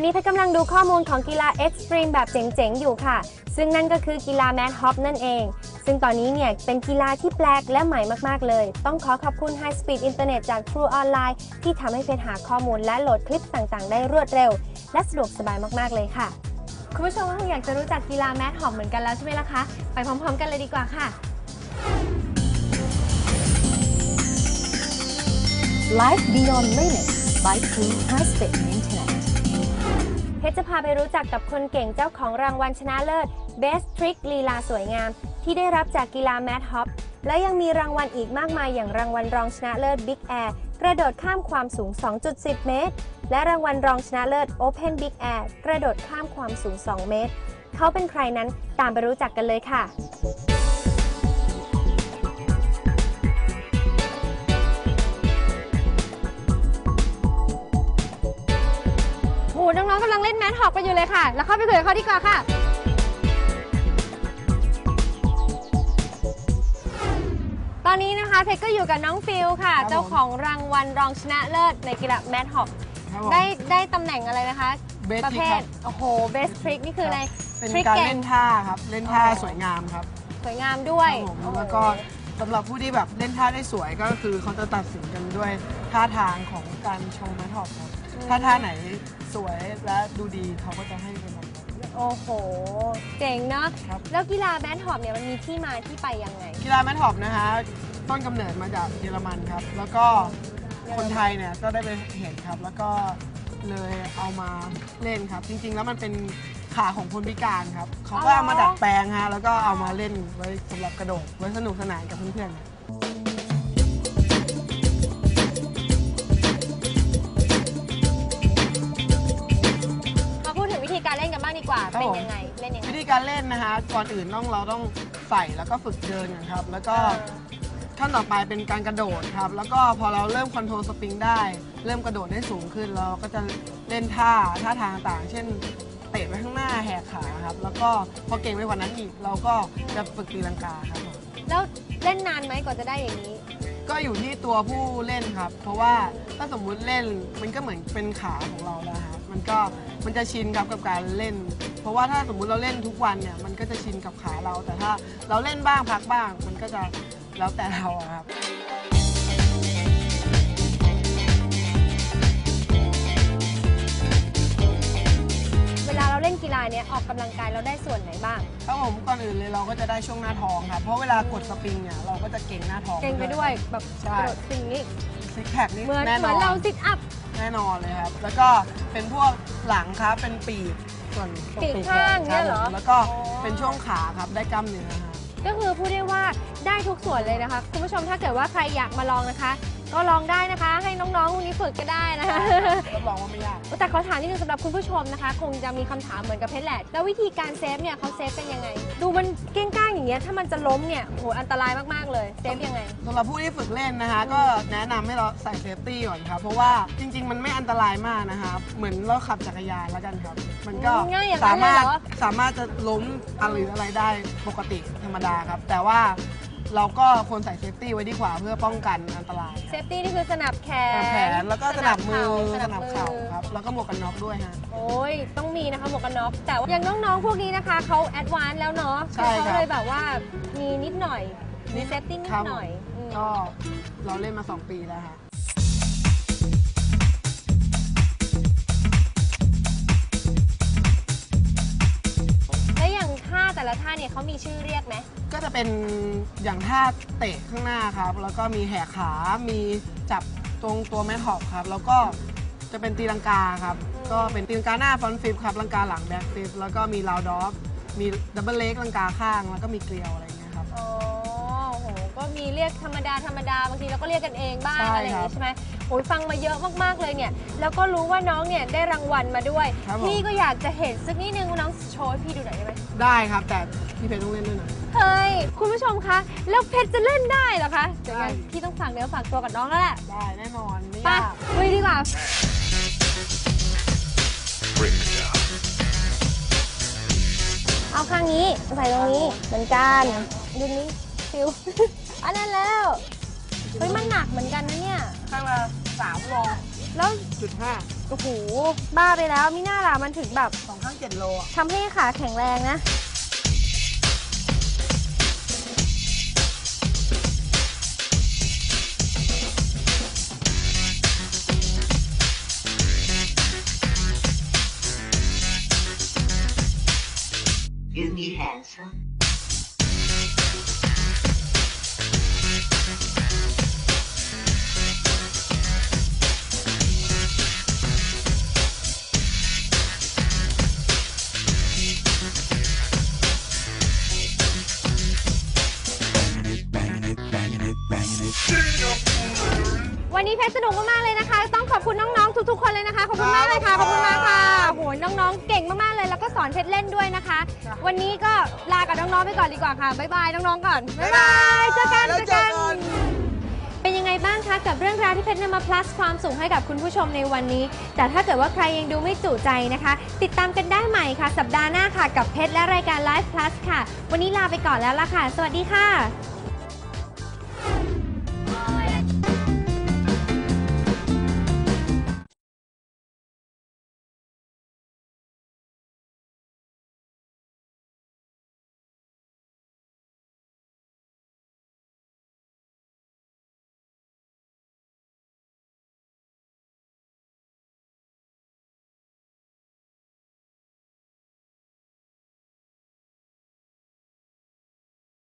อนนี้เพชรกำลังดูข้อมูลของกีฬาเอ็กซ์ตรีมแบบเจ๋งๆ อยู่ค่ะ ซึ่งนั่นก็คือกีฬาแมทฮอปนั่นเอง ซึ่งตอนนี้เนี่ย เป็นกีฬาที่แปลกและใหม่มากๆเลย ต้องขอขอบคุณ High Speed Internet จาก True Online ที่ทำให้เพชรหาข้อมูลและโหลดคลิปต่างๆ ได้รวดเร็ว และสะดวกสบายมากๆเลยค่ะ คุณผู้ชมคงอยากจะรู้จักกีฬาแมทฮอปเหมือนกันแล้วใช่ไหมล่ะคะ ไปพร้อม ๆ กันเลยดีกว่าค่ะ Life Beyond Limits by True High Speed Internet เพชรจะพาไปรู้จักกับคนเก่งเจ้าของรางวัลชนะเลิศ Best Trick ลีลาสวยงาม ที่ได้รับจากกีฬา Mad Hop และยังมีรางวัลอีกมากมายอย่างรางวัลรองชนะเลิศ Big Air กระโดดข้ามความสูง 2.10 เมตร และรางวัลรองชนะเลิศ Open Big Air กระโดดข้ามความสูง 2 เมตร เขาเป็นใครนั้นตามไปรู้จักกันเลยค่ะ องๆกำลังเล่นแมทฮอกกันอยู่เลยค่ะ แล้วเข้าไปคุยกับเขาดีกว่าค่ะ ตอนนี้นะคะเพชรก็อยู่กับน้องฟิลค่ะครับผมเจ้าของรางวัลรองชนะเลิศในกีฬาแมทฮอกครับผม ได้ได้ตำแหน่งอะไรนะคะ Best ประเภ Trick ครัทบโอ้โห best trick นี่คืออะไรเป็นทริคการเก่งเล่นท่าครับ เล่นท่าอ๋อสวยงามครับสวยงามด้วยครับผมโอ้โห แล้วก็สำหรับผู้ที่แบบเล่นท่าได้สวยก็คือเขาจะตัดสินกันด้วย ท่าทางของการโชว์แมทท็อปครับถ้าท่าไหนสวยและดูดีเขาก็จะให้เป็นแบบนั้นโอ้โห เจ๋งเนาะครับ แล้วกีฬาแมทฮอกเนี่ยมันมีที่มาที่ไปยังไง กีฬาแมทท็อปนะฮะต้นกำเนิดมาจากเยอรมันครับ แล้วก็คนไทยเนี่ยก็ได้ไปเห็นครับ แล้วก็เลยเอามาเล่นครับ จริง ๆ แล้วมันเป็นขาของคนพิการครับเขาก็เอามาดัดแปลงฮะแล้วก็เอามาเล่นไว้สำหรับกระโดดไว้สนุกสนานกับเพื่อนๆ ว่าครับเป็นผม ยังไงเล่นยังไงวิธีการเล่นนะฮะก่อนอื่นต้องเราต้องใส่แล้วก็ฝึกเดินก่อนครับ แล้วก็ขั้นต่อไปเป็นการกระโดดครับ แล้วก็พอเราเริ่มคอนโทรลสปริงได้ เริ่มกระโดดได้สูงขึ้น เราก็จะเล่นท่าท่าทางต่างๆ เช่น เตะไปข้างหน้าแหกขาครับ แล้วก็พอเก่งไปกว่านั้นอีกเราก็จะฝึกตีลังกาครับผมแล้วเล่นนานไหมกว่าจะได้อย่างนี้ ก็อยู่ที่ตัวผู้เล่นครับ เพราะว่าถ้าสมมุติเล่นมันก็เหมือนเป็นขาของเราแล้วครับมันก็มันจะชินครับกับการเล่น เพราะว่าถ้าสมมุติเราเล่นทุกวันเนี่ยมันก็จะชินกับขาเรา แต่ถ้าเราเล่นบ้างพักบ้าง มันก็จะแล้วแต่เราอะครับ ลาเราเล่นกีฬาเนี่ยออกกำลังกายเราได้ส่วนไหนบ้าง ครับผมก่อนอื่นเลยเราก็จะได้ช่วงหน้าท้องครับเพราะเวลากดสปริงเนี่ยเราก็จะเก่งหน้าท้อง เก่งไปด้วยแบบใช่ กระโดดสิ่งนี้ซิกแพคนี่เหมือนแน่เหนมืออนนเราซิทอัพแน่นอนเลยครับ แล้วก็เป็นพวกหลังครับเป็นปีกส่วนตรงปีกแขข้างเนี่ยเหรอครับผมแล้วก็อ๋อเป็นช่วงขาครับได้กล้ามเนื้อครับก็คือพูดได้ว่าได้ทุกส่วนเลยนะคะ คุณผู้ชมถ้าเกิดว่าใครอยากมาลองนะคะ ก็ลองได้นะคะ ให้น้องๆพวกนี้ฝึกก็ได้นะคะรับรองว่าไม่ยากแต่ขอถามนิดนึงสำหรับคุณผู้ชมนะคะ คงจะมีคำถามเหมือนกับเพชรแหละแล้ววิธีการเซฟเนี่ยเขาเซฟกันยังไง ดูมันเก้งก้างอย่างเงี้ยถ้ามันจะล้มเนี่ยโหอันตรายมากๆเลยเซฟยังไง สำหรับผู้ที่ฝึกเล่นนะคะ ก็แนะนำให้เราใส่เซฟตี้ก่อนครับเพราะว่าจริง ๆ มันไม่อันตรายมากนะครับเหมือนเราขับจักรยานแล้วกันครับ มันก็อืมง่ายอย่างนั้สานเลยมารเหถรอ สามารถจะล้มอะไรหรืออะไรได้ปกติธรรมดาครับ แต่ว่า เราก็ควรใส่เซฟตี้ไว้ดีกว่าเพื่อป้องกันอันตรายเซฟตี้นี่คือสนับแขนแขนแล้วก็สนับมือสสนันับบเข่าเข่าครับแล้วก็หมวกกันน็อกด้วยฮะโอ้ยต้องมีนะคะหมวกกันน็อกแต่ว่าอย่างน้องๆพวกนี้นะคะเขาแอดวานซ์แล้วเนาะใช่เขาครับเลยแบบว่ามีนิดหน่อยมีเซฟตี้นิครัดบหน่อยอืมก็เราเล่นมา 2 ปีแล้วฮะ แต่ละท่าเนี่ยเขามีชื่อเรียกไหมก็จะเป็นอย่างท่าเตะข้างหน้าครับ แล้วก็มีแหกขา มีจับตรงตัวแม่หอบครับ แล้วก็จะเป็นตีลังกาครับ ก็เป็นตีลังกาหน้าฟอนฟิปครับ ลังกาหลังแบ็กฟิป แล้วก็มีลาวด็อก มีดับเบิลเล็กลังกาข้าง แล้วก็มีเกลียวอะไรอย่างเงี้ยครับ อ๋อโห ก็มีเรียกธรรมดาธรรมดา บางทีเราก็เรียกกันเองบ้างใช่อะไรอย่างครังี้บใช่ไหม โอ้ยฟังมาเยอะมากๆเลยเนี่ย แล้วก็รู้ว่าน้องเนี่ยได้รางวัลมาด้วย ครับผม พี่ก็อยากจะเห็นสักนิดนึงว่าน้องโชว์ให้พี่ดูหน่อยได้ไหมได้ครับ แต่พี่เพชรต้องเล่นด้วยนะ เฮ้ยคุณผู้ชมคะ แล้วเพชรจะเล่นได้เหรอคะเดี๋ยวงั้นได้ พี่ต้องฝากเนื้อฝากตัวกับน้องแล้วแหละได้แน่นอนไม่ไปยาก ลุยดีกว่า Break it down. เอาข้างนี้ใส่ตรงนี้เหมือนกันดูนี้ฟิว อันนั้นแล้ว เฮ้ยมันหนักเหมือนกันนะเนี่ย ข้างละ สามโลแล้วจุดห้าโอ้โหบ้าไปแล้วมิน่าล่ะมันถึงแบบสองข้างเจ็ดโลอะทำให้ขาแข็งแรงนะ You need handsome. วันนี้เพชรสนุกมากๆเลยนะคะ ต้องขอบคุณน้องๆทุกๆ คนเลยนะคะ ขอบคุณมากเลยค่ะ ขอบคุณมากค่ะโหน้องๆ เก่งมากๆเลย แล้วก็สอนเพชรเล่นด้วยนะคะ วันนี้ก็ลากับน้องๆไปก่อนดีกว่าค่ะ บ๊ายบายน้องๆก่อน บ๊ายบายเจอกันแล้วเจอเจอกักันนเป็นยังไงบ้างคะกับเรื่องราวที่เพชรนำมา plus ความสุขให้กับคุณผู้ชมในวันนี้ แต่ถ้าเกิดว่าใครยังดูไม่จุใจนะคะ ติดตามกันได้ใหม่ค่ะ สัปดาห์หน้าค่ะ กับเพชรและรายการ Live Plus ค่ะ วันนี้ลาไปก่อนแล้วล่ะค่ะ สวัสดีค่ะ